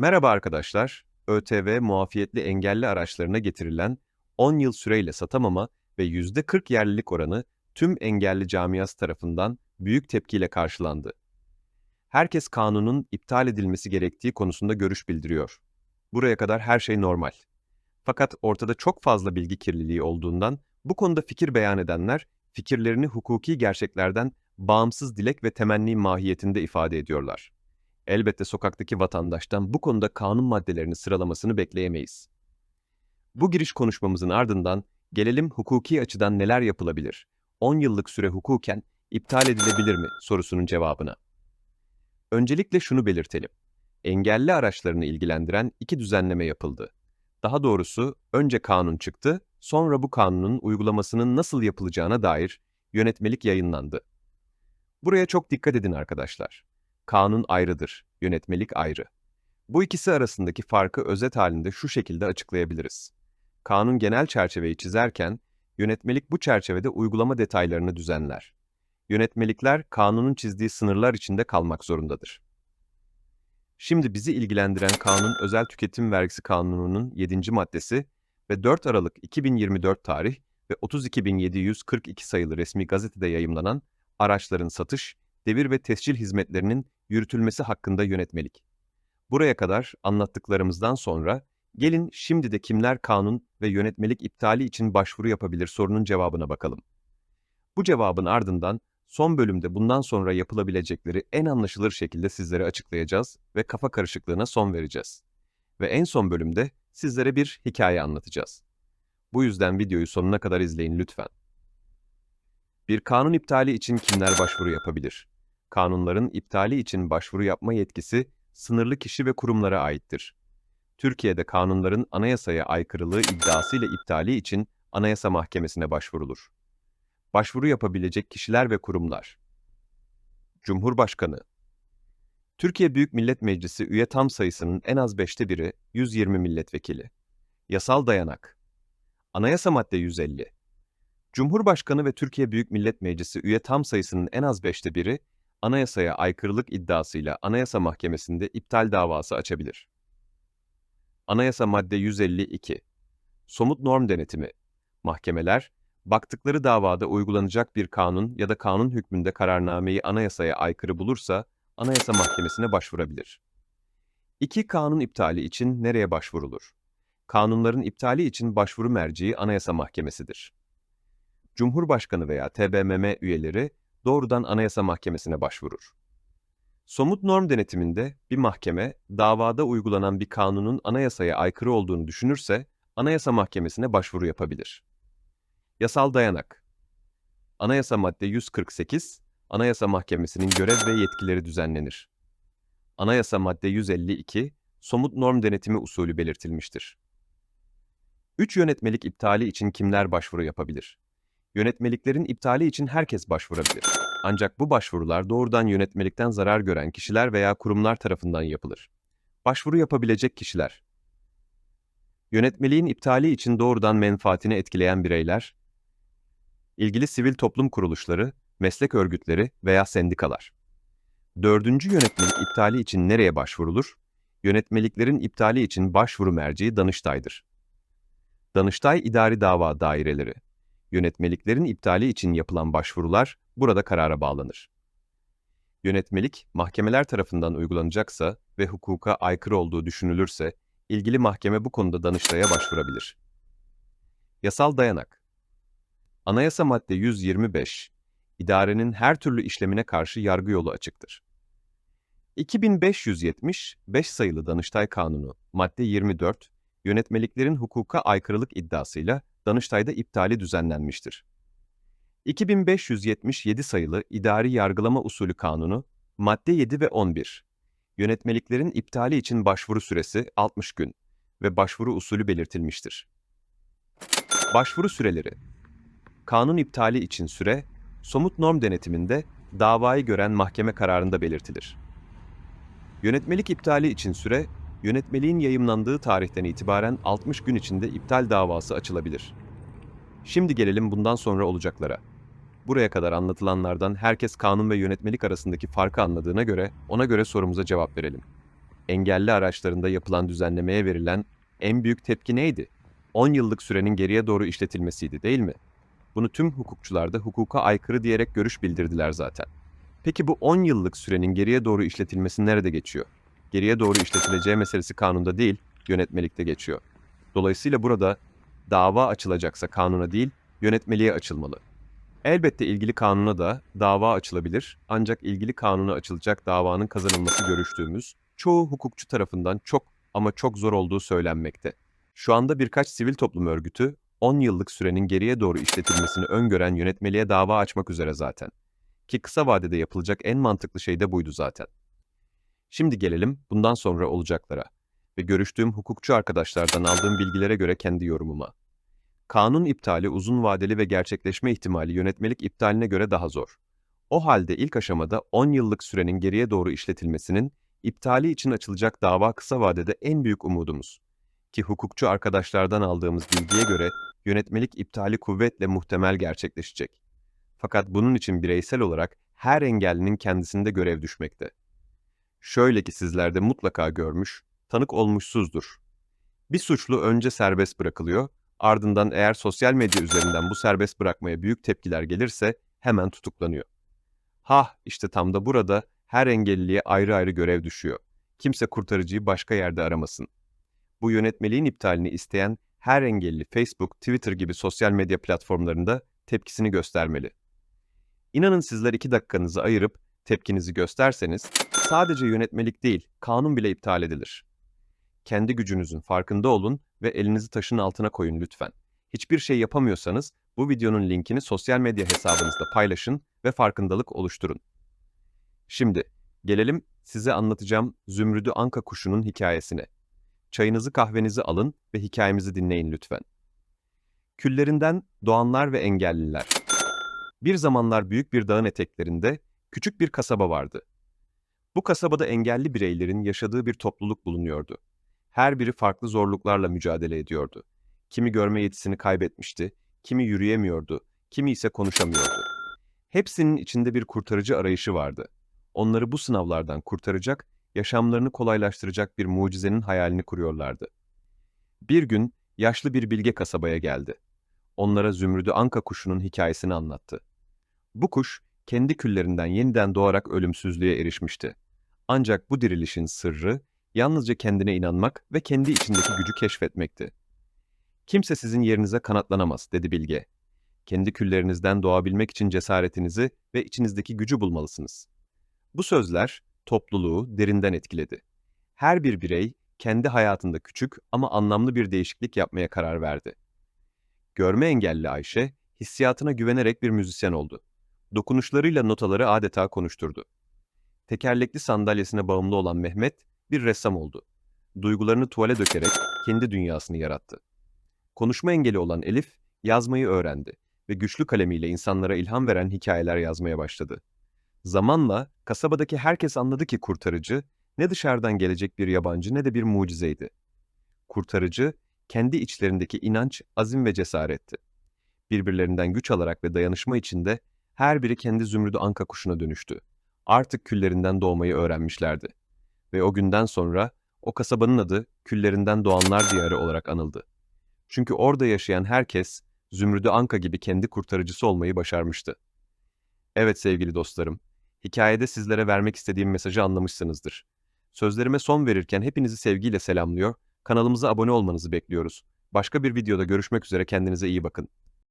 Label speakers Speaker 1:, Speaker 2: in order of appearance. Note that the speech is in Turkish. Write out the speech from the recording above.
Speaker 1: Merhaba arkadaşlar. ÖTV muafiyetli engelli araçlarına getirilen 10 yıl süreyle satamama ve %40 yerlilik oranı tüm engelli camiası tarafından büyük tepkiyle karşılandı. Herkes kanunun iptal edilmesi gerektiği konusunda görüş bildiriyor. Buraya kadar her şey normal. Fakat ortada çok fazla bilgi kirliliği olduğundan bu konuda fikir beyan edenler fikirlerini hukuki gerçeklerden bağımsız dilek ve temenni mahiyetinde ifade ediyorlar. Elbette sokaktaki vatandaştan bu konuda kanun maddelerini sıralamasını bekleyemeyiz. Bu giriş konuşmamızın ardından gelelim hukuki açıdan neler yapılabilir? 10 yıllık süre hukuken iptal edilebilir mi sorusunun cevabına. Öncelikle şunu belirtelim. Engelli araçlarını ilgilendiren iki düzenleme yapıldı. Daha doğrusu önce kanun çıktı, sonra bu kanunun uygulamasının nasıl yapılacağına dair yönetmelik yayınlandı. Buraya çok dikkat edin arkadaşlar. Kanun ayrıdır, yönetmelik ayrı. Bu ikisi arasındaki farkı özet halinde şu şekilde açıklayabiliriz. Kanun genel çerçeveyi çizerken, yönetmelik bu çerçevede uygulama detaylarını düzenler. Yönetmelikler kanunun çizdiği sınırlar içinde kalmak zorundadır. Şimdi bizi ilgilendiren kanun özel tüketim vergisi kanununun 7. maddesi ve 4 Aralık 2024 tarih ve 32.742 sayılı resmi gazetede yayımlanan araçların satış, devir ve tescil hizmetlerinin yürütülmesi hakkında yönetmelik. Buraya kadar anlattıklarımızdan sonra gelin şimdi de kimler kanun ve yönetmelik iptali için başvuru yapabilir sorunun cevabına bakalım. Bu cevabın ardından son bölümde bundan sonra yapılabilecekleri en anlaşılır şekilde sizlere açıklayacağız ve kafa karışıklığına son vereceğiz. Ve en son bölümde sizlere bir hikaye anlatacağız. Bu yüzden videoyu sonuna kadar izleyin lütfen. Bir kanun iptali için kimler başvuru yapabilir? Kanunların iptali için başvuru yapma yetkisi sınırlı kişi ve kurumlara aittir. Türkiye'de kanunların anayasaya aykırılığı iddiasıyla iptali için Anayasa Mahkemesi'ne başvurulur. Başvuru yapabilecek kişiler ve kurumlar. Cumhurbaşkanı Türkiye Büyük Millet Meclisi üye tam sayısının en az beşte biri 120 milletvekili. Yasal dayanak Anayasa madde 150 Cumhurbaşkanı ve Türkiye Büyük Millet Meclisi üye tam sayısının en az beşte biri, anayasaya aykırılık iddiasıyla Anayasa Mahkemesi'nde iptal davası açabilir. Anayasa madde 152 Somut norm denetimi Mahkemeler, baktıkları davada uygulanacak bir kanun ya da kanun hükmünde kararnameyi anayasaya aykırı bulursa, Anayasa Mahkemesi'ne başvurabilir. İki kanun iptali için nereye başvurulur? Kanunların iptali için başvuru merciği Anayasa Mahkemesi'dir. Cumhurbaşkanı veya TBMM üyeleri doğrudan Anayasa Mahkemesi'ne başvurur. Somut norm denetiminde bir mahkeme davada uygulanan bir kanunun anayasaya aykırı olduğunu düşünürse Anayasa Mahkemesi'ne başvuru yapabilir. Yasal dayanak Anayasa madde 148, Anayasa Mahkemesi'nin görev ve yetkileri düzenlenir. Anayasa madde 152, somut norm denetimi usulü belirtilmiştir. Üç yönetmelik iptali için kimler başvuru yapabilir? Yönetmeliklerin iptali için herkes başvurabilir. Ancak bu başvurular doğrudan yönetmelikten zarar gören kişiler veya kurumlar tarafından yapılır. Başvuru yapabilecek kişiler Yönetmeliğin iptali için doğrudan menfaatini etkileyen bireyler, ilgili sivil toplum kuruluşları, meslek örgütleri veya sendikalar. Dördüncü yönetmelik iptali için nereye başvurulur? Yönetmeliklerin iptali için başvuru merciği Danıştay'dır. Danıştay İdari Dava Daireleri Yönetmeliklerin iptali için yapılan başvurular burada karara bağlanır. Yönetmelik, mahkemeler tarafından uygulanacaksa ve hukuka aykırı olduğu düşünülürse, ilgili mahkeme bu konuda Danıştay'a başvurabilir. Yasal dayanak Anayasa madde 125, idarenin her türlü işlemine karşı yargı yolu açıktır. 2570 5 sayılı Danıştay Kanunu madde 24, yönetmeliklerin hukuka aykırılık iddiasıyla Danıştay'da iptali düzenlenmiştir. 2577 sayılı İdari Yargılama Usulü Kanunu, madde 7 ve 11, yönetmeliklerin iptali için başvuru süresi 60 gün ve başvuru usulü belirtilmiştir. Başvuru süreleri Kanun iptali için süre, somut norm denetiminde davayı gören mahkeme kararında belirtilir. Yönetmelik iptali için süre, yönetmeliğin yayımlandığı tarihten itibaren 60 gün içinde iptal davası açılabilir. Şimdi gelelim bundan sonra olacaklara. Buraya kadar anlatılanlardan herkes kanun ve yönetmelik arasındaki farkı anladığına göre ona göre sorumuza cevap verelim. engelli araçlarında yapılan düzenlemeye verilen en büyük tepki neydi? 10 yıllık sürenin geriye doğru işletilmesiydi değil mi? Bunu tüm hukukçular da hukuka aykırı diyerek görüş bildirdiler zaten. Peki bu 10 yıllık sürenin geriye doğru işletilmesi nerede geçiyor? Geriye doğru işletileceği meselesi kanunda değil, yönetmelikte geçiyor. Dolayısıyla burada dava açılacaksa kanuna değil, yönetmeliğe açılmalı. Elbette ilgili kanuna da dava açılabilir ancak ilgili kanuna açılacak davanın kazanılması görüştüğümüz çoğu hukukçu tarafından çok ama çok zor olduğu söylenmekte. Şu anda birkaç sivil toplum örgütü 10 yıllık sürenin geriye doğru işletilmesini öngören yönetmeliğe dava açmak üzere zaten. Ki kısa vadede yapılacak en mantıklı şey de buydu zaten. Şimdi gelelim bundan sonra olacaklara ve görüştüğüm hukukçu arkadaşlardan aldığım bilgilere göre kendi yorumuma. Kanun iptali uzun vadeli ve gerçekleşme ihtimali yönetmelik iptaline göre daha zor. O halde ilk aşamada 10 yıllık sürenin geriye doğru işletilmesinin iptali için açılacak dava kısa vadede en büyük umudumuz. Ki hukukçu arkadaşlardan aldığımız bilgiye göre yönetmelik iptali kuvvetle muhtemel gerçekleşecek. Fakat bunun için bireysel olarak her engellinin kendisinde görev düşmekte. Şöyle ki sizler de mutlaka görmüş, tanık olmuşsuzdur. Bir suçlu önce serbest bırakılıyor, ardından eğer sosyal medya üzerinden bu serbest bırakmaya büyük tepkiler gelirse hemen tutuklanıyor. Ha işte tam da burada her engelliliye ayrı ayrı görev düşüyor. Kimse kurtarıcıyı başka yerde aramasın. Bu yönetmeliğin iptalini isteyen her engelli Facebook, Twitter gibi sosyal medya platformlarında tepkisini göstermeli. İnanın sizler iki dakikanızı ayırıp tepkinizi gösterseniz sadece yönetmelik değil, kanun bile iptal edilir. Kendi gücünüzün farkında olun ve elinizi taşın altına koyun lütfen. Hiçbir şey yapamıyorsanız bu videonun linkini sosyal medya hesabınızda paylaşın ve farkındalık oluşturun. Şimdi gelelim size anlatacağım Zümrüdü Anka kuşunun hikayesine. Çayınızı kahvenizi alın ve hikayemizi dinleyin lütfen. Küllerinden doğanlar ve engelliler. Bir zamanlar büyük bir dağın eteklerinde küçük bir kasaba vardı. Bu kasabada engelli bireylerin yaşadığı bir topluluk bulunuyordu. Her biri farklı zorluklarla mücadele ediyordu. Kimi görme yetisini kaybetmişti, kimi yürüyemiyordu, kimi ise konuşamıyordu. Hepsinin içinde bir kurtarıcı arayışı vardı. Onları bu sınavlardan kurtaracak, yaşamlarını kolaylaştıracak bir mucizenin hayalini kuruyorlardı. Bir gün yaşlı bir bilge kasabaya geldi. Onlara Zümrüdü Anka kuşunun hikayesini anlattı. Bu kuş kendi küllerinden yeniden doğarak ölümsüzlüğe erişmişti. Ancak bu dirilişin sırrı yalnızca kendine inanmak ve kendi içindeki gücü keşfetmekti. Kimse sizin yerinize kanatlanamaz, dedi Bilge. Kendi küllerinizden doğabilmek için cesaretinizi ve içinizdeki gücü bulmalısınız. Bu sözler topluluğu derinden etkiledi. Her bir birey kendi hayatında küçük ama anlamlı bir değişiklik yapmaya karar verdi. Görme engelli Ayşe, hissiyatına güvenerek bir müzisyen oldu. Dokunuşlarıyla notaları adeta konuşturdu. Tekerlekli sandalyesine bağımlı olan Mehmet, bir ressam oldu. Duygularını tuvale dökerek kendi dünyasını yarattı. Konuşma engeli olan Elif, yazmayı öğrendi ve güçlü kalemiyle insanlara ilham veren hikayeler yazmaya başladı. Zamanla kasabadaki herkes anladı ki kurtarıcı, ne dışarıdan gelecek bir yabancı ne de bir mucizeydi. Kurtarıcı, kendi içlerindeki inanç, azim ve cesaretti. Birbirlerinden güç alarak ve dayanışma içinde her biri kendi zümrüdü anka kuşuna dönüştü. Artık küllerinden doğmayı öğrenmişlerdi. Ve o günden sonra o kasabanın adı küllerinden doğanlar diyarı olarak anıldı. Çünkü orada yaşayan herkes Zümrüdü Anka gibi kendi kurtarıcısı olmayı başarmıştı. Evet sevgili dostlarım, hikayede sizlere vermek istediğim mesajı anlamışsınızdır. Sözlerime son verirken hepinizi sevgiyle selamlıyor, kanalımıza abone olmanızı bekliyoruz. Başka bir videoda görüşmek üzere kendinize iyi bakın.